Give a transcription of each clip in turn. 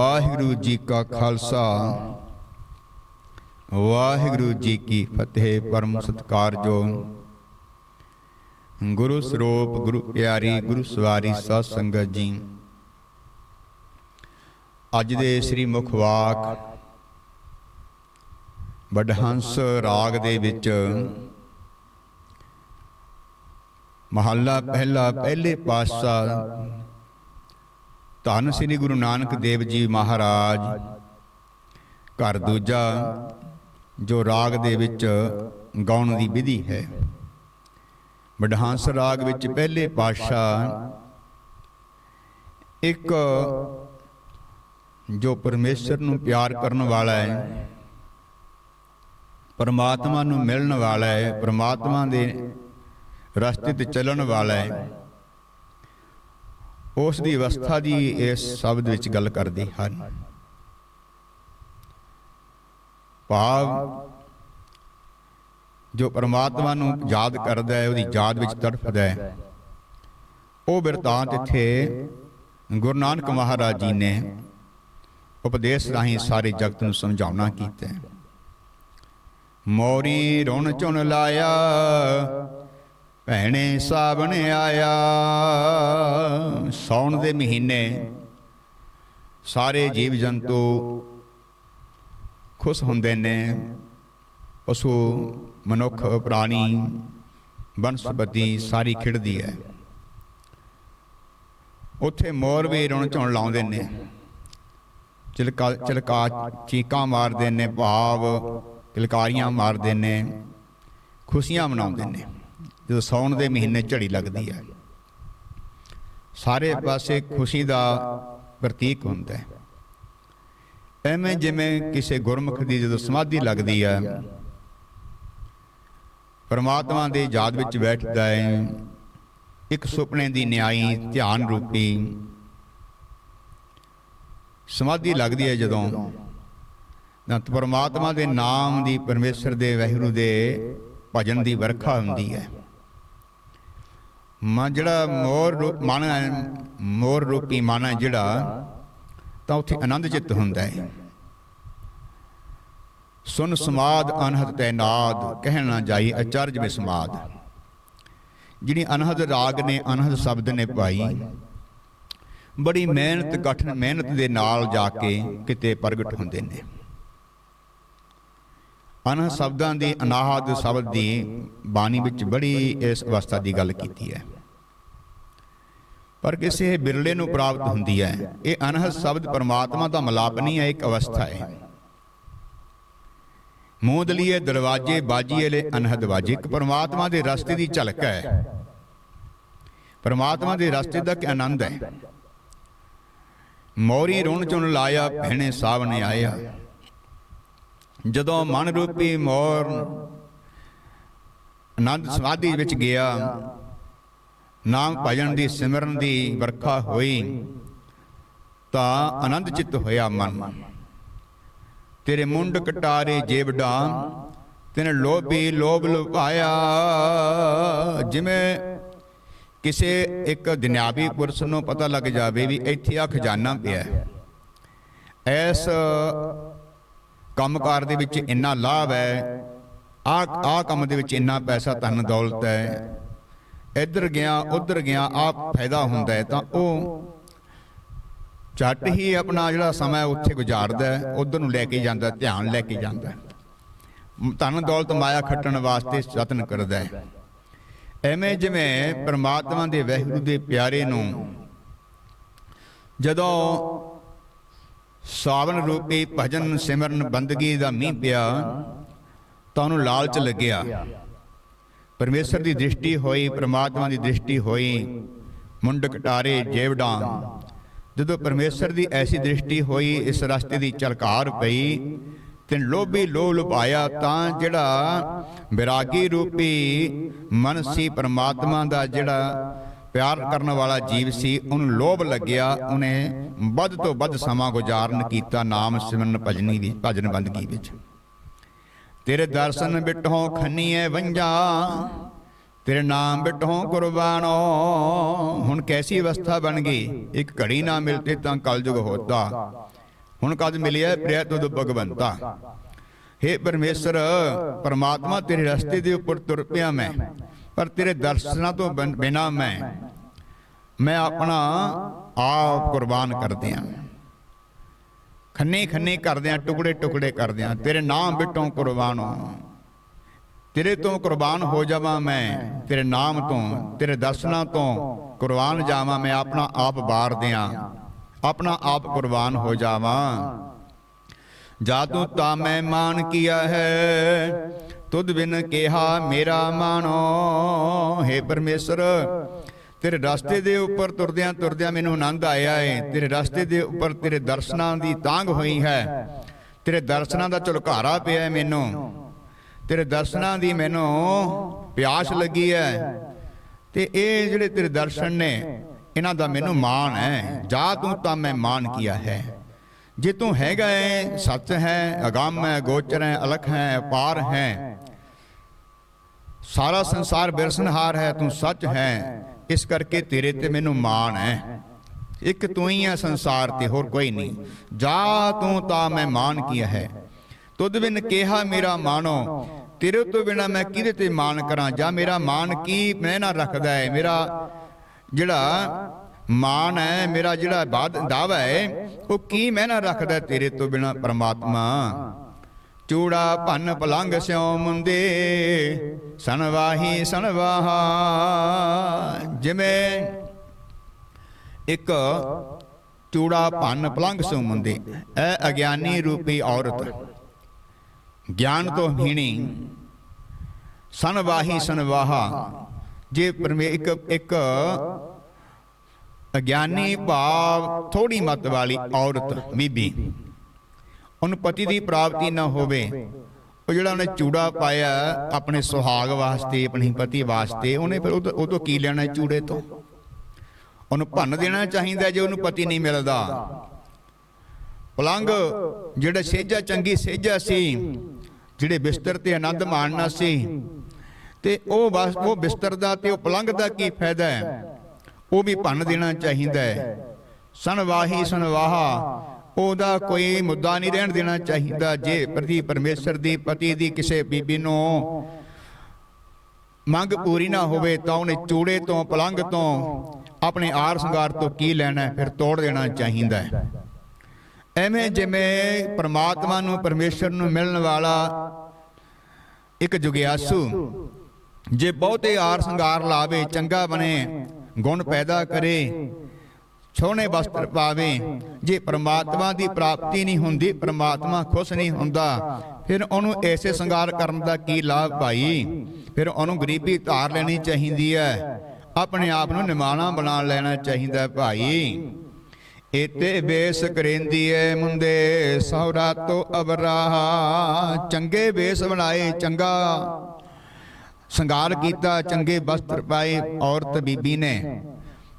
ਵਾਹਿਗੁਰੂ ਜੀ ਕਾ ਖਾਲਸਾ। ਵਾਹਿਗੁਰੂ ਜੀ ਕੀ ਫਤਿਹ, ਪਰਮ ਸਤਿਕਾਰਯੋਗ। ਗੁਰੂ ਸਰੂਪ, ਗੁਰੂ ਪਿਆਰੀ, ਗੁਰੂ ਸਵਾਰੀ ਸਾਧ ਸੰਗਤ ਜੀ। ਅੱਜ ਦੇ ਸ੍ਰੀ ਮੁਖਵਾਕ ਵਡਹੰਸ ਰਾਗ ਦੇ ਵਿੱਚ ਮਹੱਲਾ ਪਹਿਲਾ, ਪਹਿਲੇ ਪਾਤਸ਼ਾਹ ਧੰਨ ਸ੍ਰੀ ਗੁਰੂ ਨਾਨਕ ਦੇਵ ਜੀ ਮਹਾਰਾਜ। ਘਰ ਦੂਜਾ, ਜੋ ਰਾਗ ਦੇ ਵਿੱਚ ਗਾਉਣ ਦੀ ਵਿਧੀ ਹੈ। ਵਡਹੰਸ ਰਾਗ ਵਿੱਚ ਪਹਿਲੇ ਪਾਤਸ਼ਾਹ ਇੱਕ ਜੋ ਪਰਮੇਸ਼ਰ ਨੂੰ ਪਿਆਰ ਕਰਨ ਵਾਲਾ ਹੈ, ਪਰਮਾਤਮਾ ਨੂੰ ਮਿਲਣ ਵਾਲਾ ਹੈ, ਪਰਮਾਤਮਾ ਦੇ ਰਸਤੇ ਤੇ ਚੱਲਣ ਵਾਲਾ ਹੈ। ਉਸ ਦੀ ਅਵਸਥਾ ਦੀ ਇਸ ਸ਼ਬਦ ਵਿੱਚ ਗੱਲ ਕਰਦੇ ਹਨ। ਭਾਵ ਜੋ ਪਰਮਾਤਮਾ ਨੂੰ ਯਾਦ ਕਰਦਾ ਹੈ ਉਹਦੀ ਯਾਦ ਵਿੱਚ ਤੜਫਦਾ ਹੈ। ਉਹ ਬਿਰਤਾਂਤ ਇੱਥੇ ਗੁਰੂ ਨਾਨਕ ਮਹਾਰਾਜ ਜੀ ਨੇ ਉਪਦੇਸ਼ ਰਾਹੀਂ ਸਾਰੇ ਜਗਤ ਨੂੰ ਸਮਝਾਉਣਾ ਕੀਤਾ ਮੋਰੀ ਰੁਣ ਚੁਣ ਲਾਇਆ ਭੈਣੇ ਸਾਵਣ ਆਇਆ ਸੌਣ ਦੇ ਮਹੀਨੇ ਸਾਰੇ ਜੀਵ ਜੰਤੂ ਖੁਸ਼ ਹੁੰਦੇ ਨੇ। ਪਸ਼ੂ, ਮਨੁੱਖ, ਪ੍ਰਾਣੀ, ਬਨਸਪਤੀ ਸਾਰੀ ਖਿੜਦੀ ਹੈ। ਉੱਥੇ ਮੋਰ ਵੀ ਰੁਣ ਝੁਣ ਲਾਉਂਦੇ ਨੇ। ਚਿਲਕਾ ਚਿਲਕਾ ਚੀਕਾਂ ਮਾਰਦੇ ਨੇ, ਭਾਵ ਕਿਲਕਾਰੀਆਂ ਮਾਰਦੇ ਨੇ, ਖੁਸ਼ੀਆਂ ਮਨਾਉਂਦੇ ਨੇ। ਜਦੋਂ ਸੌਣ ਦੇ ਮਹੀਨੇ ਝੜੀ ਲੱਗਦੀ ਹੈ ਸਾਰੇ ਪਾਸੇ ਖੁਸ਼ੀ ਦਾ ਪ੍ਰਤੀਕ ਹੁੰਦਾ ਹੈ। ਐਵੇਂ ਜਿਵੇਂ ਕਿਸੇ ਗੁਰਮੁਖ ਦੀ ਜਦੋਂ ਸਮਾਧੀ ਲੱਗਦੀ ਹੈ ਪਰਮਾਤਮਾ ਦੇ ਯਾਦ ਵਿੱਚ ਬੈਠਦਾ ਹੈ ਇੱਕ ਸੁਪਨੇ ਦੀ ਨਿਆਈ ਧਿਆਨ ਰੂਪੀ ਸਮਾਧੀ ਲੱਗਦੀ ਹੈ ਜਦੋਂ। ਤਾਂ ਪਰਮਾਤਮਾ ਦੇ ਨਾਮ ਦੀ ਪਰਮੇਸ਼ਰ ਦੇ ਵਾਹਿਗੁਰੂ ਦੇ ਭਜਨ ਦੀ ਵਰਖਾ ਹੁੰਦੀ ਹੈ। ਮਨ ਜਿਹੜਾ ਮੋਰ ਰੂਪ ਮਨ ਹੈ ਮੋਰ ਰੂਪੀ ਮਨ ਹੈ ਜਿਹੜਾ ਤਾਂ ਉੱਥੇ ਆਨੰਦ ਚਿੱਤ ਹੁੰਦਾ ਹੈ। ਸੁਨ ਸਮਾਦ ਅਨਹਦ ਤੈ ਨਾਦ ਕਹਿਣ ਨਾ ਜਾਈ ਅਚਰਜ ਵਿੱਚ ਸਮਾਦ ਜਿਹੜੀ ਅਨਹਦ ਰਾਗ ਨੇ ਅਨਹਦ ਸ਼ਬਦ ਨੇ ਪਾਈ ਬੜੀ ਮਿਹਨਤ ਕਠਨ ਮਿਹਨਤ ਦੇ ਨਾਲ ਜਾ ਕੇ ਕਿਤੇ ਪ੍ਰਗਟ ਹੁੰਦੇ ਨੇ। ਅਨਹਦ ਸ਼ਬਦਾਂ ਦੀ ਅਨਾਹਦ ਸ਼ਬਦ ਦੀ ਬਾਣੀ ਵਿੱਚ ਬੜੀ ਇਸ ਅਵਸਥਾ ਦੀ ਗੱਲ ਕੀਤੀ ਹੈ। ਪਰ ਕਿਸੇ ਬਿਰਲੇ ਨੂੰ ਪ੍ਰਾਪਤ ਹੁੰਦੀ ਹੈ, ਇਹ ਅਨਹਦ ਸ਼ਬਦ ਪਰਮਾਤਮਾ ਦਾ ਮਲਾਪ ਨਹੀਂ ਹੈ, ਇੱਕ ਅਵਸਥਾ ਹੈ। ਮੂਦਲੀਏ ਦਰਵਾਜੇ ਬਾਜੀਏ ਅਨਹਦ ਬਾਜੀ ਇੱਕ ਪਰਮਾਤਮਾ ਦੇ ਰਸਤੇ ਦੀ ਝਲਕ ਹੈ। ਪਰਮਾਤਮਾ ਦੇ ਰਸਤੇ ਦਾ ਕਿ ਆਨੰਦ ਹੈ। ਮੋਰੀ ਰੁਣ ਚੁਣ ਲਾਇਆ, ਭੈਣੇ ਸਾਵਣ ਆਇਆ। ਜਦੋਂ ਮਨ ਰੂਪੀ ਮੋਰ ਆਨੰਦ ਸਮਾਧੀ ਵਿੱਚ ਗਿਆ, ਨਾਮ ਭਜਨ ਦੀ ਸਿਮਰਨ ਦੀ ਵਰਖਾ ਹੋਈ, ਤਾਂ ਆਨੰਦ ਚਿੱਤ ਹੋਇਆ ਮਨ। ਤੇਰੇ ਮੁੰਡ ਕਟਾਰੇ ਜੇਵਡਾ ਤੈਨੇ ਲੋਭੀ ਲੋਭ ਲੁਭਾਇਆ। ਜਿਵੇਂ ਕਿਸੇ ਇੱਕ ਦੁਨਿਆਵੀ ਪੁਰਸ਼ ਨੂੰ ਪਤਾ ਲੱਗ ਜਾਵੇ ਵੀ ਇੱਥੇ ਆ ਖਜ਼ਾਨਾ ਪਿਆ ਹੈ। ਐਸ ਕੰਮਕਾਰ ਦੇ ਵਿੱਚ ਇੰਨਾ ਲਾਭ ਹੈ ਆ ਆ ਕੰਮ ਦੇ ਵਿੱਚ ਇੰਨਾ ਪੈਸਾ ਧਨ ਦੌਲਤ ਹੈ। ਇੱਧਰ ਗਿਆ, ਉੱਧਰ ਗਿਆ ਆ ਫਾਇਦਾ ਹੁੰਦਾ ਹੈ। ਤਾਂ ਉਹ ਝੱਟ ਹੀ ਆਪਣਾ ਜਿਹੜਾ ਸਮਾਂ ਉੱਥੇ ਗੁਜ਼ਾਰਦਾ ਹੈ, ਉਧਰ ਨੂੰ ਲੈ ਕੇ ਜਾਂਦਾ ਧਿਆਨ ਲੈ ਕੇ ਜਾਂਦਾ ਧਨ ਦੌਲਤ ਮਾਇਆ ਖੱਟਣ ਵਾਸਤੇ ਯਤਨ ਕਰਦਾ ਹੈ। ਐਵੇਂ ਜਿਵੇਂ ਪ੍ਰਮਾਤਮਾ ਦੇ ਵਾਹਿਗੁਰੂ ਦੇ ਪਿਆਰੇ ਨੂੰ ਜਦੋਂ ਸਾਵਨ ਰੂਪੀ ਭਜਨ ਸਿਮਰਨ ਬੰਦਗੀ ਦਾ ਮੀਂਹ ਪਿਆ, ਤਾਂ ਉਹਨੂੰ ਲਾਲਚ ਲੱਗਿਆ। ਪਰਮੇਸ਼ਰ ਦੀ ਦ੍ਰਿਸ਼ਟੀ ਹੋਈ, ਪ੍ਰਮਾਤਮਾ ਦੀ ਦ੍ਰਿਸ਼ਟੀ ਹੋਈ ਮੁੰਡ ਕਟਾਰੇ ਜੇਵਡਾਂ ਜਦੋਂ ਪਰਮੇਸ਼ਰ ਦੀ ਐਸੀ ਦ੍ਰਿਸ਼ਟੀ ਹੋਈ, ਇਸ ਰਸਤੇ ਦੀ ਚਲਕਾਰ ਪਈ ਤੇ ਲੋਭੀ ਲੋਭ ਲੁਭਾਇਆ, ਤਾਂ ਜਿਹੜਾ ਵਿਰਾਗੀ ਰੂਪੀ ਮਨ ਸੀ ਪ੍ਰਮਾਤਮਾ ਦਾ, ਜਿਹੜਾ ਪਿਆਰ ਕਰਨ ਵਾਲਾ ਜੀਵ ਸੀ, ਉਹਨੂੰ ਲੋਭ ਲੱਗਿਆ, ਉਹਨੇ ਵੱਧ ਤੋਂ ਵੱਧ ਸਮਾਂ ਗੁਜ਼ਾਰਨ ਕੀਤਾ ਨਾਮ ਸਿਮਰਨ ਭਜਨੀ ਦੀ ਭਜਨ ਬੰਦਗੀ ਵਿੱਚ। ਤੇਰੇ ਦਰਸ਼ਨ ਬਿਟਹੋਂ ਖੰਨੀਏ ਵੰਜਾ ਤੇਰੇ ਨਾਮ ਬਿਟਹੋਂ ਕੁਰਬਾਨੋ। ਹੁਣ ਕੈਸੀ ਅਵਸਥਾ ਬਣ ਗਈ? ਇੱਕ ਘੜੀ ਨਾ ਮਿਲਤੇ ਤਾਂ ਕਲਯੁਗ ਹੋਤਾ। ਹੁਣ ਕਦ ਮਿਲਿਆ ਪ੍ਰਿਆ ਤੁਧ ਭਗਵੰਤਾ? ਹੇ ਪਰਮੇਸ਼ਰ, ਪਰਮਾਤਮਾ ਤੇਰੇ ਰਸਤੇ ਦੇ ਉੱਪਰ ਤੁਰ ਪਿਆ ਮੈਂ। ਪਰ ਤੇਰੇ ਦਰਸ਼ਨਾਂ ਤੋਂ ਬਿਨ- ਬਿਨਾਂ ਮੈਂ ਮੈਂ ਆਪਣਾ ਆਪ ਕੁਰਬਾਨ ਕਰ ਦਿਆਂ ਖੰਨੇ ਖੰਨੇ ਕਰਦਿਆਂ ਟੁਕੜੇ ਟੁਕੜੇ ਕਰਦਿਆਂ, ਤੇਰੇ ਨਾਮ ਬਿਟੋਂ ਕੁਰਬਾਨ ਹੋ ਤੇਰੇ ਤੋਂ ਕੁਰਬਾਨ ਹੋ ਜਾਵਾਂ ਮੈਂ, ਤੇਰੇ ਨਾਮ ਤੋਂ, ਤੇਰੇ ਦਰਸ਼ਨਾਂ ਤੋਂ ਕੁਰਬਾਨ ਜਾਵਾਂ, ਮੈਂ ਆਪਣਾ ਆਪ ਬਾਰ ਦਿਆਂ। ਆਪਣਾ ਆਪ ਕੁਰਬਾਨ ਹੋ ਜਾਵਾਂ। ਜਾਤੂ ਤਾਂ ਮੈਂ ਮਾਨ ਕੀਆ ਹੈ ਤੁਧ ਬਿਨ ਕਿਹਾ ਮੇਰਾ ਮਾਨੋ हे ਪਰਮੇਸ਼ਰ। ਤੇਰੇ ਰਸਤੇ ਦੇ ਉੱਪਰ ਤੁਰਦਿਆਂ ਤੁਰਦਿਆਂ ਮੈਨੂੰ ਆਨੰਦ ਆਇਆ ਹੈ ਤੇਰੇ ਰਸਤੇ ਦੇ ਉੱਪਰ ਤੇਰੇ ਦਰਸ਼ਨਾਂ ਦੀ ਤਾਂਗ ਹੋਈ ਹੈ। ਤੇਰੇ ਦਰਸ਼ਨਾਂ ਦਾ ਝੁਲਕਾਰਾ ਪਿਆ ਮੈਨੂੰ। ਤੇਰੇ ਦਰਸ਼ਨਾਂ ਦੀ ਮੈਨੂੰ ਪਿਆਸ ਲੱਗੀ ਹੈ। ਤੇ ਇਹ ਜਿਹੜੇ ਤੇਰੇ ਦਰਸ਼ਨ ਨੇ, ਇਹਨਾਂ ਦਾ ਮੈਨੂੰ ਮਾਣ ਹੈ। ਜਾ ਤੂੰ ਤਾਂ ਮੈਂ ਮਾਣ ਕੀਆ ਹੈ। ਜੇ ਤੂੰ ਹੈਗਾ ਹੈ ਸੱਚ ਹੈ, ਅਗੰਮ ਹੈ, ਗੋਚਰ ਹੈ, ਅਲਖ ਹੈ ਅਪਾਰ ਹੈ। ਸਾਰਾ ਸੰਸਾਰ ਬਿਰਸਨਹਾਰ ਹੈ, ਤੂੰ ਸੱਚ ਹੈ। ਇਸ ਕਰਕੇ ਤੇਰੇ ਤੇ ਮੈਨੂੰ ਮਾਣ ਹੈ। ਇੱਕ ਤੂੰ ਹੀ ਹੈ ਸੰਸਾਰ ਤੇ, ਹੋਰ ਕੋਈ ਨਹੀਂ। ਜਾ ਤੂੰ ਤਾਂ ਮੈਂ ਮਾਣ ਕੀਆ ਹੈ। ਤੁਧ ਬਿਨ ਕਿਹਾ ਮੇਰਾ ਮਾਣੋ। ਤੇਰੇ ਤੋਂ ਬਿਨਾ ਮੈਂ ਕਿਹਦੇ ਤੇ ਮਾਣ ਕਰਾਂ? ਜਾਂ ਮੇਰਾ ਮਾਣ ਕੀ ਮੈਂ ਨਾ ਰੱਖਦਾ ਹੈ ਮੇਰਾ ਜਿਹੜਾ ਮਾਣ ਹੈ, ਮੇਰਾ ਜਿਹੜਾ ਬਾਦ ਦਾਵਾ ਹੈ, ਉਹ ਕੀ ਮੈਂ ਰੱਖਦਾ ਤੇਰੇ ਤੋਂ ਬਿਨਾ ਪਰਮਾਤਮਾ? ਚੂੜਾ ਭੰਨ ਪਲੰਗ ਸਿਉ ਮੁੰਦੇ ਸਨਵਾਹੀ ਸਨਵਾਹਾ ਜਿਵੇਂ ਇੱਕ ਚੂੜਾ ਭੰਨ ਪਲੰਗ ਸਿਉ ਮੁੰਦੇ ਇਹ ਅਗਿਆਨੀ ਰੂਪੀ ਔਰਤ, ਗਿਆਨ ਤੋਂ ਹੀਣੀ ਸਨਵਾਹੀ ਸਨਵਾਹਾ ਜੇ ਪਰਮੇ ਇੱਕ ਇੱਕ ਅਗਿਆਨੀ ਭਾਵ ਥੋੜੀ ਮਤ ਵਾਲੀ ਔਰਤ ਬੀਬੀ। ਉਹਨੂੰ ਪਤੀ ਦੀ ਪ੍ਰਾਪਤੀ ਨਾ ਹੋਵੇ। ਉਹ ਜਿਹੜਾ ਉਹਨੇ ਚੂੜਾ ਪਾਇਆ ਆਪਣੇ ਸੁਹਾਗ ਵਾਸਤੇ ਆਪਣੀ ਪਤੀ ਵਾਸਤੇ ਉਹਨੇ ਫਿਰ ਉਹ ਤੋਂ- ਕੀ ਲੈਣਾ ਚੂੜੇ ਤੋਂ? ਉਹਨੂੰ ਭੰਨ ਦੇਣਾ ਚਾਹੀਦਾ ਜੇ ਉਹਨੂੰ ਪਤੀ ਨਹੀਂ ਮਿਲਦਾ। ਪਲੰਗ ਜਿਹੜਾ ਸੇਜਾ ਚੰਗੀ ਸੇਜਾ ਸੀ ਜਿਹੜੇ ਬਿਸਤਰ ਤੇ ਆਨੰਦ ਮਾਣਨਾ ਸੀ। ਤੇ ਉਹ ਬਸ ਉਹ ਬਿਸਤਰ ਦਾ ਤੇ ਉਹ ਪਲੰਗ ਦਾ ਕੀ ਫਾਇਦਾ ਹੈ? ਉਹ ਵੀ ਭੰਨ ਦੇਣਾ ਚਾਹੀਦਾ ਹੈ। ਸਨਵਾਹੀ ਸਨਵਾਹਾ ਉਹਦਾ ਕੋਈ ਮੁੱਦਾ ਨਹੀਂ ਰਹਿਣ ਦੇਣਾ ਚਾਹੀਦਾ। ਜੇ ਪ੍ਰਤੀ ਪਰਮੇਸ਼ਰ ਦੀ ਪਤੀ ਦੀ ਕਿਸੇ ਬੀਬੀ ਨੂੰ ਮੰਗ ਪੂਰੀ ਨਾ ਹੋਵੇ ਤਾਂ ਉਹਨੇ ਚੂੜੇ ਤੋਂ, ਪਲੰਗ ਤੋਂ ਆਪਣੇ ਆਰ ਸ਼ਿੰਗਾਰ ਤੋਂ ਕੀ ਲੈਣਾ ਫਿਰ ਤੋੜ ਦੇਣਾ ਚਾਹੀਦਾ ਹੈ। ਐਵੇਂ ਜਿਵੇਂ ਪ੍ਰਮਾਤਮਾ ਨੂੰ, ਪਰਮੇਸ਼ਰ ਨੂੰ ਮਿਲਣ ਵਾਲਾ ਇੱਕ ਜੁਗਿਆਸੂ, ਜੇ ਬਹੁਤੇ ਆਰ ਸ਼ਿੰਗਾਰ ਲਾਵੇ, ਚੰਗਾ ਬਣੇ ਗੁਣ ਪੈਦਾ ਕਰੇ। ਸੋਹਣੇ ਵਸਤਰ ਪਾਵੇ। ਜੇ ਪ੍ਰਮਾਤਮਾ ਦੀ ਪ੍ਰਾਪਤੀ ਨਹੀਂ ਹੁੰਦੀ, ਪ੍ਰਮਾਤਮਾ ਖੁਸ਼ ਨਹੀਂ ਹੁੰਦਾ, ਫਿਰ ਉਹਨੂੰ ਐਸੇ ਸ਼ਿੰਗਾਰ ਕਰਨ ਦਾ ਕੀ ਲਾਭ ਭਾਈ? ਫਿਰ ਉਹਨੂੰ ਗਰੀਬੀ ਧਾਰ ਲੈਣੀ ਚਾਹੀਦੀ ਹੈ। ਆਪਣੇ ਆਪ ਨੂੰ ਨਿਮਾਣਾ ਬਣਾ ਲੈਣਾ ਚਾਹੀਦਾ ਭਾਈ। ਇਤੇ ਬੇਸ ਕਰੇਂਦੀ ਏ ਮੁੰਦੇ ਸੌਰਾ ਤੋਂ ਅਬਰਾਹਾ ਚੰਗੇ ਬੇਸ ਬਣਾਏ ਚੰਗਾ। ਸ਼ਿੰਗਾਰ ਕੀਤਾ ਚੰਗੇ ਵਸਤਰ ਪਾਏ ਔਰਤ ਬੀਬੀ ਨੇ।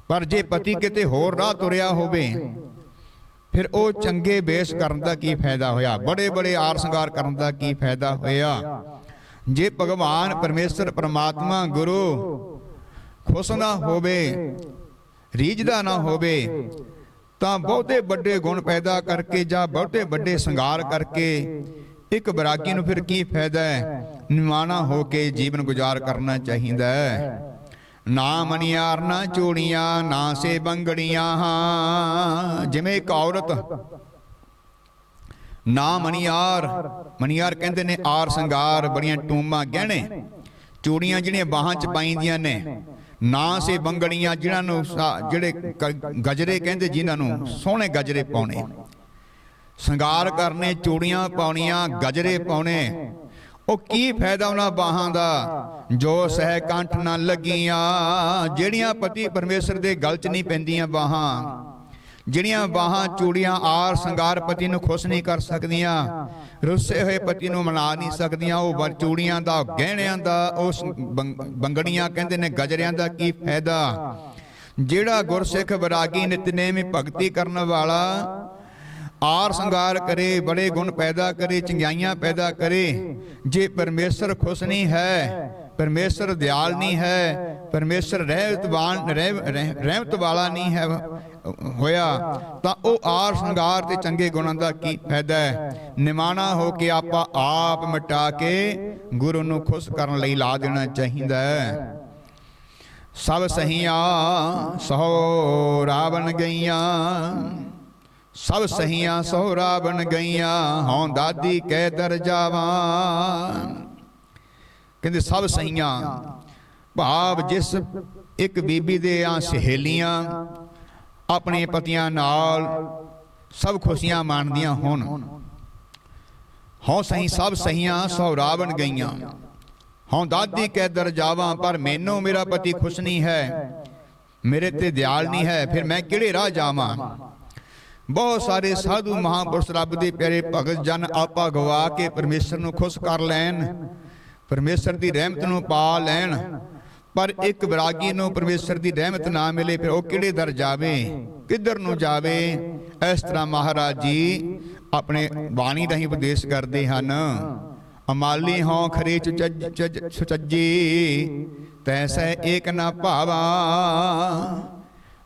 ਪਰ ਜੇ ਪਤੀ ਕਿਤੇ ਹੋਰ ਰਾਹ ਤੁਰਿਆ ਹੋਵੇ ਫਿਰ ਉਹ ਚੰਗੇ ਬੇਸ ਕਰਨ ਦਾ ਕੀ ਫਾਇਦਾ ਹੋਇਆ? ਬੜੇ ਬੜੇ ਆਰ ਸ਼ਿੰਗਾਰ ਕਰਨ ਦਾ ਕੀ ਫਾਇਦਾ ਹੋਇਆ? ਜੇ ਭਗਵਾਨ ਪਰਮੇਸ਼ਰ ਪ੍ਰਮਾਤਮਾ ਗੁਰੂ ਖੁਸ਼ ਨਾ ਹੋਵੇ ਰੀਝਦਾ ਨਾ ਹੋਵੇ ਤਾਂ ਬਹੁਤੇ ਵੱਡੇ ਗੁਣ ਪੈਦਾ ਕਰਕੇ ਜਾਂ ਬਹੁਤੇ ਵੱਡੇ ਸ਼ਿੰਗਾਰ ਕਰਕੇ ਇੱਕ ਬਰਾਗੀ ਨੂੰ ਫਿਰ ਕੀ ਫਾਇਦਾ ਹੈ? ਨਿਮਾਣਾ ਹੋ ਕੇ ਜੀਵਨ ਗੁਜ਼ਾਰ ਕਰਨਾ ਚਾਹੀਦਾ ਹੈ। ਨਾ ਮਨਿਆਰ ਨਾ ਚੂੜੀਆਂ ਨਾ ਸੇ ਬੰਗੜੀਆਂ ਜਿਵੇਂ ਇੱਕ ਔਰਤ, ਨਾ ਮਨਿਆਰ ਮਨਿਆਰ ਕਹਿੰਦੇ ਨੇ ਆਰ ਸ਼ਿੰਗਾਰ, ਬੜੀਆਂ ਟੂਮਾਂ ਗਹਿਣੇ। ਚੂੜੀਆਂ ਜਿਹੜੀਆਂ ਬਾਹਾਂ 'ਚ ਪਾਈਂਦੀਆਂ ਨੇ, ਨਾ ਸੇ ਬੰਗੜੀਆਂ ਜਿਹਨਾਂ ਨੂੰ ਜਿਹੜੇ ਗਜਰੇ ਕਹਿੰਦੇ, ਜਿਨ੍ਹਾਂ ਨੂੰ ਸੋਹਣੇ ਗਜਰੇ ਪਾਉਣੇ। ਸ਼ਿੰਗਾਰ ਕਰਨੇ, ਚੂੜੀਆਂ ਪਾਉਣੀਆਂ, ਗਜਰੇ ਪਾਉਣੇ। ਉਹ ਕੀ ਫਾਇਦਾ ਉਹਨਾਂ ਬਾਹਾਂ ਦਾ? ਜੋ ਸਹਿ ਕੰਠ ਨਾ ਲੱਗੀਆਂ, ਜਿਹੜੀਆਂ ਪਤੀ ਪਰਮੇਸ਼ਰ ਦੇ ਗਲ 'ਚ ਨਹੀਂ ਪੈਂਦੀਆਂ ਬਾਹਾਂ। ਜਿਹੜੀਆਂ ਬਾਹਾਂ, ਚੂੜੀਆਂ ਆਰ ਸ਼ਿੰਗਾਰ ਪਤੀ ਨੂੰ ਖੁਸ਼ ਨਹੀਂ ਕਰ ਸਕਦੀਆਂ, ਰੁੱਸੇ ਹੋਏ ਪਤੀ ਨੂੰ ਮਨਾ ਨਹੀਂ ਸਕਦੀਆਂ, ਉਹ ਚੂੜੀਆਂ ਦਾ, ਗਹਿਣਿਆਂ ਦਾ, ਉਸ ਬੰਗ- ਬੰਗੜੀਆਂ ਕਹਿੰਦੇ ਨੇ ਗਜਰਿਆਂ ਦਾ ਕੀ ਫਾਇਦਾ? ਜਿਹੜਾ ਗੁਰਸਿੱਖ ਵਿਰਾਗੀ ਨਿਤਨੇਮ ਭਗਤੀ ਕਰਨ ਵਾਲਾ ਆਰ ਸ਼ਿੰਗਾਰ ਕਰੇ, ਬੜੇ ਗੁਣ ਪੈਦਾ ਕਰੇ, ਚੰਗਿਆਈਆਂ ਪੈਦਾ ਕਰੇ। ਜੇ ਪਰਮੇਸ਼ਰ ਖੁਸ਼ ਨਹੀਂ ਹੈ, ਪਰਮੇਸ਼ਰ ਦਿਆਲ ਨਹੀਂ ਹੈ, ਪਰਮੇਸ਼ਰ ਰਹਿਮਤਵਾਨ ਰਹਿਮਤ ਵਾਲਾ ਨਹੀਂ ਹੈ, ਹੋਇਆ, ਤਾਂ ਉਹ ਆਰ ਸ਼ਿੰਗਾਰ ਤੇ ਚੰਗੇ ਗੁਣਾਂ ਦਾ ਕੀ ਫਾਇਦਾ ਹੈ? ਨਿਮਾਣਾ ਹੋ ਕੇ ਆਪਾਂ ਆਪ ਮਿਟਾ ਕੇ ਗੁਰੂ ਨੂੰ ਖੁਸ਼ ਕਰਨ ਲਈ ਲਾ ਦੇਣਾ ਚਾਹੀਦਾ ਹੈ। ਸਭ ਸਹੀਆਂ, ਸੋ ਰਾਵਣ ਗਈਆਂ ਸਭ ਸਹੀਆਂ ਸੋ ਰਾਵਣ ਗਈਆਂ, ਹਉ ਦਾਦੀ ਕਹਿ ਦਰ ਜਾਵਾਂ। ਕਹਿੰਦੇ, ਸਭ ਸਹੀਆਂ। ਭਾਵ ਜਿਸ ਇੱਕ ਬੀਬੀ ਦੇ ਆ ਸਹੇਲੀਆਂ ਆਪਣੇ ਪਤੀਆਂ ਨਾਲ ਸਭ ਖੁਸ਼ੀਆਂ ਮਾਣਦੀਆਂ ਹੋਣ। ਹਉ ਸਹੀ, ਸਭ ਸਹੀਆਂ ਸੋ ਰਾਵਣ ਗਈਆਂ। ਹਉ ਦਾਦੀ ਕਹਿ ਦਰ ਜਾਵਾਂ, ਪਰ ਮੈਨੂੰ ਮੇਰਾ ਪਤੀ ਖੁਸ਼ ਨਹੀਂ ਹੈ। ਮੇਰੇ ਤੇ ਦਿਆਲ ਨਹੀਂ ਹੈ, ਫਿਰ ਮੈਂ ਕਿਹੜੇ ਰਾਹ ਜਾਵਾਂ? ਬਹੁਤ ਸਾਰੇ ਸਾਧੂ ਮਹਾਂਪੁਰਸ਼ ਰੱਬ ਦੇ ਪਿਆਰੇ ਭਗਤ ਜਨ ਆਪਾ ਗਵਾ ਕੇ ਪਰਮੇਸ਼ਰ ਨੂੰ ਖੁਸ਼ ਕਰ ਲੈਣ। ਪਰਮੇਸ਼ਰ ਦੀ ਰਹਿਮਤ ਨੂੰ ਪਾ ਲੈਣ। ਪਰ ਇੱਕ ਵਿਰਾਗੀ ਨੂੰ ਪਰਮੇਸ਼ਰ ਦੀ ਰਹਿਮਤ ਨਾ ਮਿਲੇ ਫਿਰ ਉਹ ਕਿਹੜੇ ਦਰ ਜਾਵੇ? ਕਿੱਧਰ ਨੂੰ ਜਾਵੇ? ਇਸ ਤਰ੍ਹਾਂ ਮਹਾਰਾਜ ਜੀ ਆਪਣੇ ਬਾਣੀ ਰਾਹੀਂ ਉਪਦੇਸ਼ ਕਰਦੇ ਹਨ। ਅਮਾਲੀ ਹੋਂ ਖਰੇ ਸੁਚੱਜੀ। ਤੈਸੈ ਏਕ ਨਾ ਭਾਵਾ।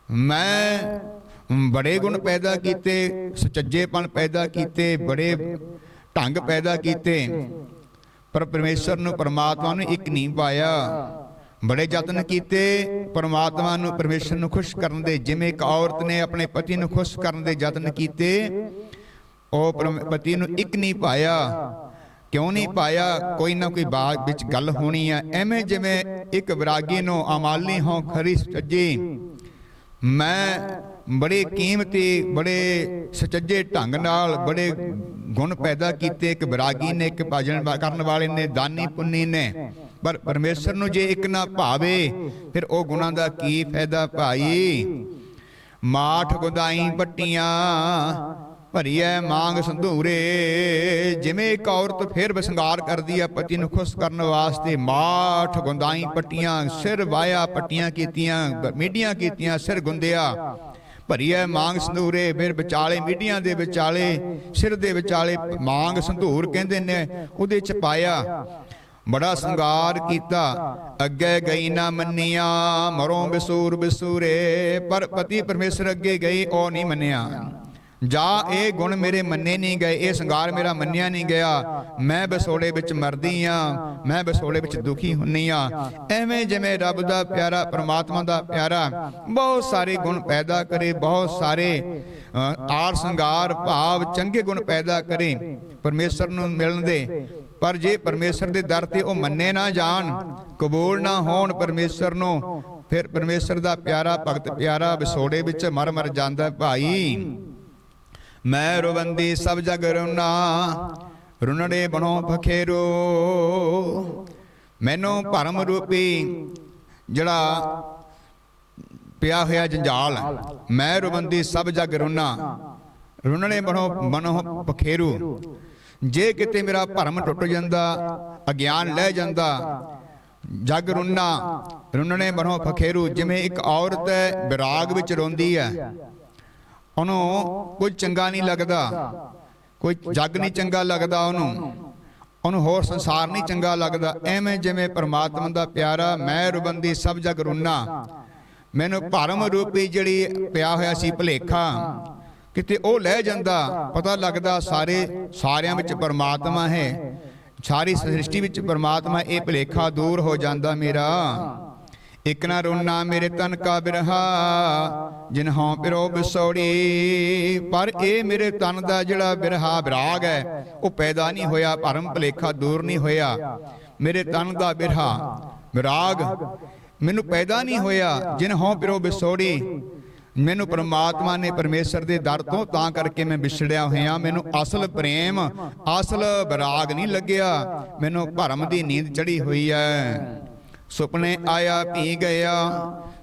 ਮੈਂ ਬੜੇ ਗੁਣ ਪੈਦਾ ਕੀਤੇ ਸੁਚੱਜੇਪਣ ਪੈਦਾ ਕੀਤੇ ਬੜੇ ਢੰਗ ਪੈਦਾ ਕੀਤੇ। ਪਰ ਪਰਮੇਸ਼ਰ ਨੂੰ ਪਰਮਾਤਮਾ ਨੂੰ ਇੱਕ ਨਹੀਂ ਪਾਇਆ। ਬੜੇ ਯਤਨ ਕੀਤੇ ਪਰਮਾਤਮਾ ਨੂੰ ਪਰਮੇਸ਼ਰ ਨੂੰ ਖੁਸ਼ ਕਰਨ ਦੇ ਜਿਵੇਂ ਇੱਕ ਔਰਤ ਨੇ ਆਪਣੇ ਪਤੀ ਨੂੰ ਖੁਸ਼ ਕਰਨ ਦੇ ਯਤਨ ਕੀਤੇ ਉਹ ਪਤੀ ਨੂੰ ਇੱਕ ਨਹੀਂ ਪਾਇਆ। ਕਿਉਂ ਨਹੀਂ ਪਾਇਆ? ਕੋਈ ਨਾ ਕੋਈ ਬਾਤ ਵਿੱਚ ਗੱਲ ਹੋਣੀ ਆ। ਐਵੇਂ ਜਿਵੇਂ ਇੱਕ ਵਿਰਾਗੀ ਨੂੰ ਅਮਾਲੀ ਹੋਂ ਖਰੀ ਸੱਜੀ ਮੈਂ ਬੜੇ ਕੀਮਤੀ, ਬੜੇ ਸੁਚੱਜੇ ਢੰਗ ਨਾਲ, ਬੜੇ ਗੁਣ ਪੈਦਾ ਕੀਤੇ ਇੱਕ ਵਿਰਾਗੀ ਨੇ, ਇੱਕ ਭਜਨ ਕਰਨ ਵਾਲੇ ਨੇ, ਦਾਨੀ ਪੁੰਨੀ ਨੇ। ਪਰ ਪਰਮੇਸ਼ਰ ਨੂੰ ਜੇ ਇੱਕ ਨਾ ਭਾਵੇ, ਫਿਰ ਉਹ ਗੁਣਾਂ ਦਾ ਕੀ ਫਾਇਦਾ ਭਾਈ? ਮਾਠ ਗੁਦਾਈ ਪੱਟੀਆਂ ਭਰੀਐ ਮਾਂਗ ਸੰਧੂਰੇ। ਜਿਵੇਂ ਇੱਕ ਔਰਤ ਫਿਰ ਵਿਸੰਗਾਰ ਕਰਦੀ ਹੈ ਪਤੀ ਨੂੰ ਖੁਸ਼ ਕਰਨ ਵਾਸਤੇ ਮਾਠ ਗੁੰਦਾਈ ਪੱਟੀਆਂ ਸਿਰ ਵਾਇਆ ਪੱਟੀਆਂ ਕੀਤੀਆਂ, ਮੀਡੀਆਂ ਕੀਤੀਆਂ, ਸਿਰ ਗੁੰਦਿਆ। ਭਰੀਐ ਮਾਂਗ ਸੰਧੂਰੇ, ਫਿਰ ਵਿਚਾਲੇ ਮੀਡੀਆਂ ਦੇ ਵਿਚਾਲੇ, ਸਿਰ ਦੇ ਵਿਚਾਲੇ ਮਾਂਗ ਸੰਧੂਰ ਕਹਿੰਦੇ ਨੇ, ਉਹਦੇ ਚ ਪਾਇਆ। ਬੜਾ ਸੰਗਾਰ ਕੀਤਾ, ਅੱਗੇ ਗਈ ਨਾ ਮੰਨੀਆਂ, ਮਰੋਂ ਬਿਸੂਰ ਬਿਸੂਰੇ, ਪਰ ਪਤੀ ਪਰਮੇਸ਼ਰ ਅੱਗੇ ਗਈ, ਉਹ ਨਹੀਂ ਮੰਨਿਆ। ਜਾ ਇਹ ਗੁਣ ਮੇਰੇ ਮੰਨੇ ਨਹੀਂ ਗਏ, ਇਹ ਸ਼ਿੰਗਾਰ ਮੇਰਾ ਮੰਨਿਆ ਨਹੀਂ ਗਿਆ। ਮੈਂ ਬਸੋੜੇ ਵਿੱਚ ਮਰਦੀ ਆ, ਮੈਂ ਬਸੋੜੇ ਵਿੱਚ ਦੁਖੀ ਹੁੰਨੀ ਆ। ਐਵੇਂ ਜਿਵੇਂ ਰੱਬ ਦਾ ਪਿਆਰਾ, ਪ੍ਰਮਾਤਮਾ ਦਾ ਪਿਆਰਾ, ਬਹੁਤ ਸਾਰੇ ਗੁਣ ਪੈਦਾ ਕਰੇ, ਬਹੁਤ ਸਾਰੇ ਆਰ ਸ਼ਿੰਗਾਰ ਭਾਵ ਚੰਗੇ ਗੁਣ ਪੈਦਾ ਕਰੇ, ਪਰਮੇਸ਼ਰ ਨੂੰ ਮਿਲਣ ਦੇ। ਪਰ ਜੇ ਪਰਮੇਸ਼ਰ ਦੇ ਦਰ ਤੇ ਉਹ ਮੰਨੇ ਨਾ ਜਾਣ, ਕਬੂਲ ਨਾ ਹੋਣ ਪਰਮੇਸ਼ਰ ਨੂੰ, ਫਿਰ ਪਰਮੇਸ਼ਰ ਦਾ ਪਿਆਰਾ ਭਗਤ ਪਿਆਰਾ ਵਿਸੋੜੇ ਵਿੱਚ ਮਰ ਮਰ ਜਾਂਦਾ ਭਾਈ। ਮੈਂ ਰਵੰਦੀ ਸਭ ਜਗ ਰੁਨਾ, ਰੁਨੜੇ ਬਣੋ ਫਖੇਰੋ ਮੈਨੂੰ ਭਰਮ ਰੂਪੀ ਜਿਹੜਾ ਪਿਆ ਹੋਇਆ ਜੰਜਾਲ, ਮੈਂ ਰਵੰਦੀ ਸਭ ਜਗ ਰੁਨਾ ਰੁਨਣੇ ਬਣੋ ਮਨੋ ਫਖੇਰੂ ਜੇ ਕਿਤੇ ਮੇਰਾ ਭਰਮ ਟੁੱਟ ਜਾਂਦਾ, ਅਗਿਆਨ ਲੈ ਜਾਂਦਾ, ਜਗ ਰੁਨਾ ਰੁਨਣੇ ਬਣੋ ਫਖੇਰੂ ਜਿਵੇਂ ਇੱਕ ਔਰਤ ਵਿਰਾਗ ਵਿੱਚ ਰੋਂਦੀ ਹੈ ਉਹਨੂੰ ਕੋਈ ਚੰਗਾ ਨਹੀਂ ਲੱਗਦਾ। ਕੋਈ ਜੱਗ ਨਹੀਂ ਚੰਗਾ ਲੱਗਦਾ ਉਹਨੂੰ। ਉਹਨੂੰ। ਹੋਰ ਸੰਸਾਰ ਨਹੀਂ ਚੰਗਾ ਲੱਗਦਾ। ਐਵੇਂ ਜਿਵੇਂ ਪ੍ਰਮਾਤਮਾ ਦਾ ਪਿਆਰਾ ਮੈਂ ਰੁਬੰਦੀ ਸਭ ਜਗ ਰੁਨਾ ਮੈਨੂੰ ਭਰਮ ਰੂਪੀ ਜਿਹੜੀ ਪਿਆ ਹੋਇਆ ਸੀ ਭਲੇਖਾ। ਕਿਤੇ ਉਹ ਲੈ ਜਾਂਦਾ ਪਤਾ ਲੱਗਦਾ ਸਾਰੇ ਸਾਰਿਆਂ ਵਿੱਚ ਪਰਮਾਤਮਾ ਹੈ। ਸਾਰੀ ਸ੍ਰਿਸ਼ਟੀ ਵਿੱਚ ਪਰਮਾਤਮਾ ਇਹ ਭਲੇਖਾ ਦੂਰ ਹੋ ਜਾਂਦਾ ਮੇਰਾ। ਇਕ ਨਾ ਰੋਨਾ ਮੇਰੇ ਤਨ ਕਾ ਬਿਰਹਾ, ਜਿਨ ਹਉ ਪਿਰੋ ਬਿਸੋੜੀ। ਪਰ ਇਹ ਮੇਰੇ ਤਨ ਦਾ ਜਿਹੜਾ ਬਿਰਹਾ ਵਿਰਾਗ ਹੈ, ਉਹ ਪੈਦਾ ਨਹੀਂ ਹੋਇਆ, ਭਰਮ ਭਲੇਖਾ ਦੂਰ ਨਹੀਂ ਹੋਇਆ। ਮੇਰੇ ਤਨ ਦਾ ਬਿਰਹਾ ਵਿਰਾਗ ਮੈਨੂੰ ਪੈਦਾ ਨਹੀਂ ਹੋਇਆ, ਜਿਨ ਹਉ ਪਿਰੋ ਬਿਸੋੜੀ। ਮੈਨੂੰ ਪ੍ਰਮਾਤਮਾ ਨੇ ਪਰਮੇਸ਼ਰ ਦੇ ਦਰ ਤੋਂ ਤਾਂ ਕਰਕੇ ਮੈਂ ਵਿਛੜਿਆ ਹੋਇਆ, ਮੈਨੂੰ ਅਸਲ ਪ੍ਰੇਮ, ਅਸਲ ਵਿਰਾਗ ਨਹੀਂ ਲੱਗਿਆ, ਮੈਨੂੰ ਭਰਮ ਦੀ ਨੀਂਦ ਚੜੀ ਹੋਈ ਹੈ। ਸੁਪਨੇ ਆਇਆ ਪੀ ਗਿਆ,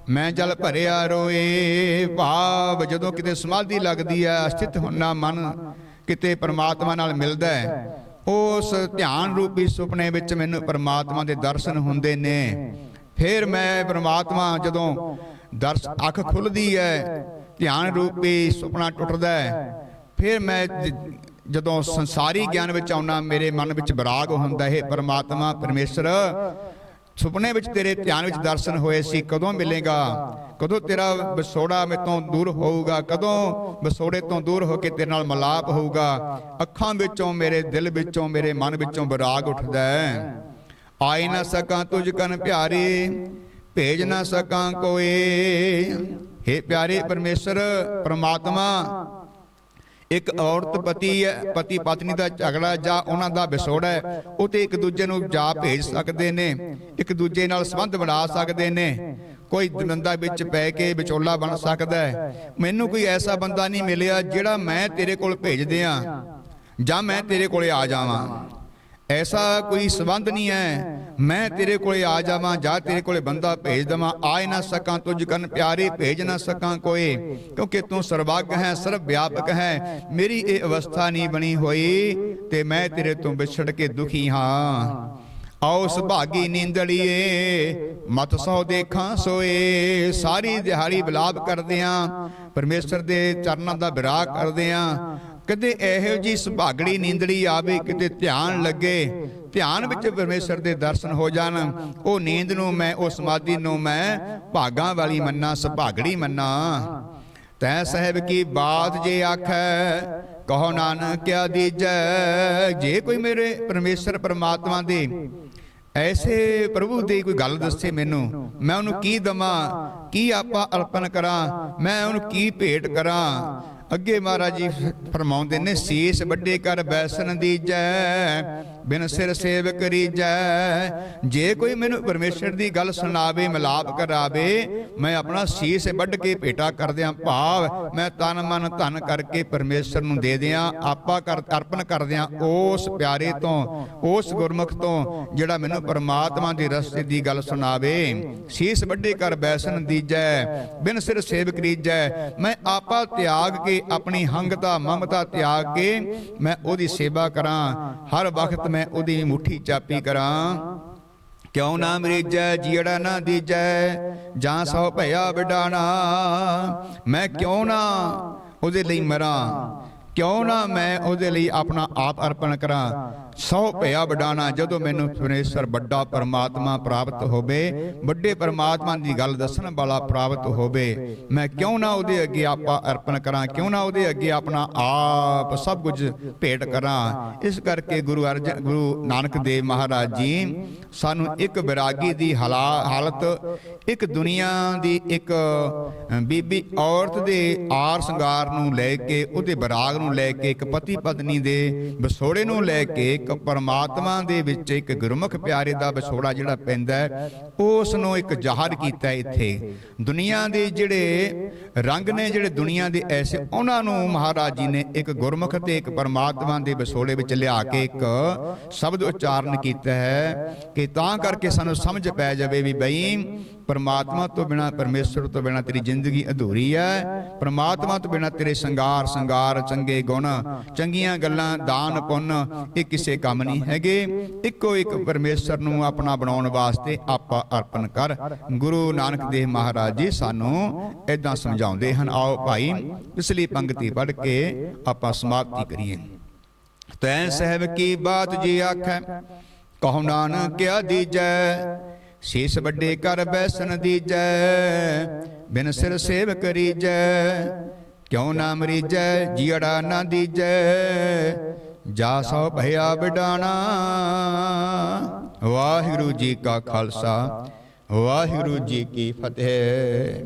ਮੈਂ ਜਲ ਭਰਿਆ ਰੋਏ। ਭਾਵ ਜਦੋਂ ਕਿਤੇ ਸਮਾਧੀ ਲੱਗਦੀ ਹੈ, ਸਥਿਤ ਹੁੰਨਾ ਮਨ, ਕਿਤੇ ਪਰਮਾਤਮਾ ਨਾਲ ਮਿਲਦਾ ਹੈ। ਉਸ ਧਿਆਨ ਰੂਪੀ ਸੁਪਨੇ ਵਿੱਚ ਮੈਨੂੰ ਪਰਮਾਤਮਾ ਦੇ ਦਰਸ਼ਨ ਹੁੰਦੇ ਨੇ। ਫਿਰ ਮੈਂ ਪਰਮਾਤਮਾ ਜਦੋਂ ਦਰਸ ਅੱਖ ਖੁੱਲਦੀ ਹੈ, ਧਿਆਨ ਰੂਪੀ ਸੁਪਨਾ ਟੁੱਟਦਾ ਹੈ। ਫਿਰ ਮੈਂ ਜਦੋਂ ਸੰਸਾਰੀ ਗਿਆਨ ਵਿੱਚ ਆਉਣਾ ਮੇਰੇ ਮਨ ਵਿੱਚ ਵਿਰਾਗ ਹੁੰਦਾ, ਹੈ ਪਰਮਾਤਮਾ, ਪਰਮੇਸ਼ਰ ਸੁਪਨੇ ਵਿੱਚ ਤੇਰੇ ਧਿਆਨ ਵਿੱਚ ਦਰਸ਼ਨ ਹੋਏ ਸੀ, ਕਦੋਂ ਮਿਲੇਗਾ? ਕਦੋਂ ਤੇਰਾ ਵਿਛੋੜਾ ਮੇਤੋਂ ਦੂਰ ਹੋਊਗਾ? ਕਦੋਂ ਵਿਛੋੜੇ ਤੋਂ ਦੂਰ ਹੋ ਕੇ ਤੇਰੇ ਨਾਲ ਮਲਾਪ ਹੋਊਗਾ? ਅੱਖਾਂ ਵਿੱਚੋਂ ਮੇਰੇ, ਦਿਲ ਵਿੱਚੋਂ ਮੇਰੇ, ਮਨ ਵਿੱਚੋਂ ਵਿਰਾਗ ਉੱਠਦਾ ਹੈ। ਆਈ ਨਾ ਸਕਾਂ ਤੁਝ ਕਨ ਪਿਆਰੀ, ਭੇਜ ਨਾ ਸਕਾਂ ਕੋਈ। हे ਪਿਆਰੇ ਪਰਮੇਸ਼ਰ, ਪ੍ਰਮਾਤਮਾ ਇੱਕ ਔਰਤ ਪਤੀ ਹੈ ਪਤੀ ਪਤਨੀ ਦਾ ਝਗੜਾ ਜਾਂ ਉਹਨਾਂ ਦਾ ਵਿਛੋੜਾ ਹੈ ਉਹ ਤੇ ਇੱਕ ਦੂਜੇ ਨੂੰ ਜਾ ਭੇਜ ਸਕਦੇ ਨੇ ਇੱਕ ਦੂਜੇ ਨਾਲ ਸੰਬੰਧ ਬਣਾ ਸਕਦੇ ਨੇ। ਕੋਈ ਬੰਦਾ ਵਿੱਚ ਪੈ ਕੇ ਵਿਚੋਲਾ ਬਣ ਸਕਦਾ ਹੈ। ਮੈਨੂੰ ਕੋਈ ਐਸਾ ਬੰਦਾ ਨਹੀਂ ਮਿਲਿਆ ਜਿਹੜਾ ਮੈਂ ਤੇਰੇ ਕੋਲ ਭੇਜ ਦਿਆਂ ਜਾਂ ਮੈਂ ਤੇਰੇ ਕੋਲੇ ਆ ਜਾਵਾਂ। ਐਸਾ ਕੋਈ ਸੰਬੰਧ ਨਹੀਂ ਹੈ। ਮੈਂ ਤੇਰੇ ਕੋਲੇ ਆ ਜਾਵਾਂ, ਜਾਂ ਤੇਰੇ ਕੋਲੇ ਬੰਦਾ ਭੇਜ ਦਵਾਂ। ਆਏ ਨਾ ਸਕਾਂ ਤੁਝ ਕਨ ਪਿਆਰੇ, ਭੇਜ ਨਾ ਸਕਾਂ ਕੋਈ ਕਿਉਂਕਿ ਤੂੰ ਸਰਵੱਗ ਹੈ ਸਰਵ ਵਿਆਪਕ ਹੈ। ਮੇਰੀ ਇਹ ਅਵਸਥਾ ਨਹੀਂ ਬਣੀ ਹੋਈ ਤੇ ਮੈਂ ਤੇਰੇ ਤੋਂ ਵਿਛੜ ਕੇ ਦੁਖੀ ਹਾਂ। ਆਓ ਸੁਭਾਗੀ ਨੀਂਦੜੀਏ ਮਤ ਸੋ ਦੇਖਾਂ ਸੋਏ। ਸਾਰੀ ਦਿਹਾੜੀ ਬਿਲਾਪ ਕਰਦਿਆਂ ਪਰਮੇਸ਼ਰ ਦੇ ਚਰਨਾਂ ਦਾ ਵਿਰਾਗ ਕਰਦਿਆਂ ਕਦੇ ਇਹੋ ਜੀ ਸੁਭਾਗੜੀ ਨੀਂਦੜੀ ਆਵੇ ਕਿਤੇ ਧਿਆਨ ਲੱਗੇ। ਧਿਆਨ ਵਿੱਚ ਪਰਮੇਸ਼ਰ ਦੇ ਦਰਸ਼ਨ ਹੋ ਜਾਣ। ਉਹ ਨੀਂਦ ਨੂੰ ਮੈਂ ਉਹ ਸਮਾਧੀ ਨੂੰ ਮੈਂ ਭਾਗਾਂ ਵਾਲੀ ਮੰਨਾ ਸੁਭਾਗੜੀ ਮੰਨਾ। ਤੈ ਸਾਹਿਬ ਕੀ ਬਾਤ ਜੇ ਆਖੈ ਕਹੋ ਨਾਨਕ ਕਿਆ ਦੀਜੈ। ਜੇ ਕੋਈ ਮੇਰੇ ਪਰਮੇਸ਼ਰ ਪਰਮਾਤਮਾ ਦੇ ਐਸੇ ਪ੍ਰਭੂ ਦੀ ਕੋਈ ਗੱਲ ਦੱਸੇ ਮੈਨੂੰ। ਮੈਂ ਉਹਨੂੰ ਕੀ ਦਵਾਂ? ਕੀ ਆਪਾ ਅਰਪਣ ਕਰਾਂ? ਮੈਂ ਉਹਨੂੰ ਕੀ ਭੇਟ ਕਰਾਂ? ਅੱਗੇ ਮਹਾਰਾਜ ਜੀ ਫਰਮਾਉਂਦੇ ਨੇ, ਸੀਸ ਵੱਡੇ ਕਰ ਬੈਸਨ ਦੀਜੈ, ਬਿਨ ਸਿਰ ਸੇਵ ਕਰੀਜੈ। ਜੇ ਕੋਈ ਮੈਨੂੰ ਪਰਮੇਸ਼ਰ ਦੀ ਗੱਲ ਸੁਣਾਵੇ, ਮਿਲਾਪ ਕਰਾਵੇ, ਮੈਂ ਆਪਣਾ ਸੀਸ ਵੱਢ ਕੇ ਭੇਟਾ ਕਰਦਿਆਂ ਭਾਵ ਮੈਂ ਤਨ ਮਨ ਧਨ ਕਰਕੇ ਪਰਮੇਸ਼ਰ ਨੂੰ ਦੇ ਦਿਆਂ, ਆਪਾ ਕਰ ਅਰਪਣ ਕਰਦਿਆਂ ਉਸ ਪਿਆਰੇ ਤੋਂ, ਉਸ ਗੁਰਮੁਖ ਤੋਂ, ਜਿਹੜਾ ਮੈਨੂੰ ਪਰਮਾਤਮਾ ਦੇ ਰਸਤੇ ਦੀ ਗੱਲ ਸੁਣਾਵੇ। ਸੀਸ ਵੱਡੇ ਕਰ ਬੈਸਨ ਦੀਜੈ, ਬਿਨ ਸਿਰ ਸੇਵ ਕਰੀਜੈ, ਮੈਂ ਆਪਾ ਤਿਆਗ ਕੇ ਆਪਣੀ ਹੰਗਤਾ ਮਮਤਾ ਤਿਆਗ ਕੇ ਮੈਂ ਉਹਦੀ ਸੇਵਾ ਕਰਾਂ। ਹਰ ਵਕਤ ਮੈਂ ਉਹਦੀ ਮੁਠੀ ਚਾਪੀ ਕਰਾਂ। ਕਿਉ ਨਾ ਮਰੀਜੈ, ਜੀੜਾ ਨਾ ਦੀਜੈ, ਜਾਂ ਸੋ ਭਇਆ ਵਿਡਾਣਾ। ਮੈਂ ਕਿਉਂ ਨਾ ਉਹਦੇ ਲਈ ਮਰਾਂ। ਕਿਉਂ ਨਾ ਮੈਂ ਉਹਦੇ ਲਈ ਆਪਣਾ ਆਪ ਅਰਪਣ ਕਰਾਂ। ਸੌ ਭਇਆ ਵਡਾਣਾ, ਜਦੋਂ ਮੈਨੂੰ ਪਰਮੇਸ਼ਰ ਵੱਡਾ ਪਰਮਾਤਮਾ ਪ੍ਰਾਪਤ ਹੋਵੇ, ਵੱਡੇ ਪਰਮਾਤਮਾ ਦੀ ਗੱਲ ਦੱਸਣ ਵਾਲਾ ਪ੍ਰਾਪਤ ਹੋਵੇ, ਮੈਂ ਕਿਉਂ ਨਾ ਉਹਦੇ ਅੱਗੇ ਆਪਾ ਅਰਪਣ ਕਰਾਂ, ਕਿਉਂ ਨਾ ਉਹਦੇ ਅੱਗੇ ਆਪਣਾ ਆਪ ਸਭ ਕੁਝ ਭੇਟ ਕਰਾਂ? ਇਸ ਕਰਕੇ ਗੁਰੂ ਅਰਜਨ ਗੁਰੂ ਨਾਨਕ ਦੇਵ ਮਹਾਰਾਜ ਜੀ, ਸਾਨੂੰ ਇੱਕ ਵਿਰਾਗੀ ਦੀ ਹਾਲਾ- ਹਾਲਤ, ਇੱਕ ਦੁਨੀਆ ਦੀ ਇੱਕ ਬੀਬੀ ਔਰਤ ਦੇ ਆਰ ਸ਼ਿੰਗਾਰ ਨੂੰ ਲੈ ਕੇ, ਉਹਦੇ ਵਿਰਾਗ ਨੂੰ ਲੈ ਕੇ, ਇੱਕ ਪਤੀ ਪਤਨੀ ਦੇ ਵਿਛੋੜੇ ਨੂੰ ਲੈ ਕੇ ਪਰਮਾਤਮਾ ਦੇ ਵਿੱਚ ਇੱਕ ਗੁਰਮੁਖ ਪਿਆਰੇ ਦਾ ਵਿਛੋੜਾ ਜਿਹੜਾ ਪੈਂਦਾ ਹੈ ਉਸ ਨੂੰ ਇੱਕ ਜ਼ਾਹਰ ਕੀਤਾ ਇੱਥੇ। ਦੁਨੀਆ ਦੇ ਜਿਹੜੇ ਰੰਗ ਨੇ, ਜਿਹੜੇ ਦੁਨੀਆ ਦੇ ਐਸੇ, ਉਹਨਾਂ ਨੂੰ ਮਹਾਰਾਜ ਜੀ ਨੇ ਇੱਕ ਗੁਰਮੁਖ ਤੇ ਇੱਕ ਪਰਮਾਤਮਾ ਦੇ ਵਿਛੋੜੇ ਵਿੱਚ ਲਿਆ ਕੇ ਇੱਕ ਸ਼ਬਦ ਉਚਾਰਨ ਕੀਤਾ ਹੈ ਕਿ ਤਾਂ ਕਰਕੇ ਸਾਨੂੰ ਸਮਝ ਪੈ ਜਾਵੇ ਵੀ ਬਈ ਪਰਮਾਤਮਾ ਤੋਂ ਬਿਨਾ ਪਰਮੇਸ਼ਰ ਤੋਂ ਬਿਨਾ ਤੇਰੀ ਜ਼ਿੰਦਗੀ ਅਧੂਰੀ ਹੈ। ਪਰਮਾਤਮਾ ਤੋਂ ਬਿਨਾ ਤੇਰੇ ਸੰਗਾਰ ਸੰਗਾਰ ਚੰਗੇ ਗੁਣ, ਚੰਗੀਆਂ ਗੱਲਾਂ, ਦਾਨ, ਪੁੰਨ, ਇਹ ਕਿਸੇ ਕੰਮ ਨਹੀਂ ਹੈਗੇ। ਇੱਕੋ ਇੱਕ ਪਰਮੇਸ਼ਰ ਨੂੰ ਆਪਣਾ ਬਣਾਉਣ ਵਾਸਤੇ ਆਪਾ ਅਰਪਣ ਕਰ। ਗੁਰੂ ਨਾਨਕ ਦੇਵ ਮਹਾਰਾਜ ਜੀ ਸਾਨੂੰ ਇਦਾਂ ਸਮਝਾਉਂਦੇ ਹਨ, ਆਓ ਭਾਈ ਪਿਛਲੀ ਪੰਕਤੀ ਪੜ੍ਹ ਕੇ ਆਪਾਂ ਸਮਾਪਤੀ ਕਰੀਏ। ਤੈ ਸਹਿਬ ਕੀ ਬਾਤ ਜੀ ਆਖੈ, ਕਹੋ ਨਾਨਕ ਕਿਆ ਦੀਜੈ ਸੀਸ ਵੱਡੇ ਕਰ ਬੈਸਨ ਦੀਜੈ, ਬਿਨ ਸਿਰ ਸੇਵ ਕਰੀਜੈ ਕਿਉ ਨਾ ਮਰੀਜੈ ਜੀੜਾ ਨਾ ਦੀਜੈ, ਜਾ ਸੋ ਭਇਆ ਵਿਡਾਣਾ। ਵਾਹਿਗੁਰੂ ਜੀ ਕਾ ਖਾਲਸਾ, ਵਾਹਿਗੁਰੂ ਜੀ ਕੀ ਫਤਿਹ।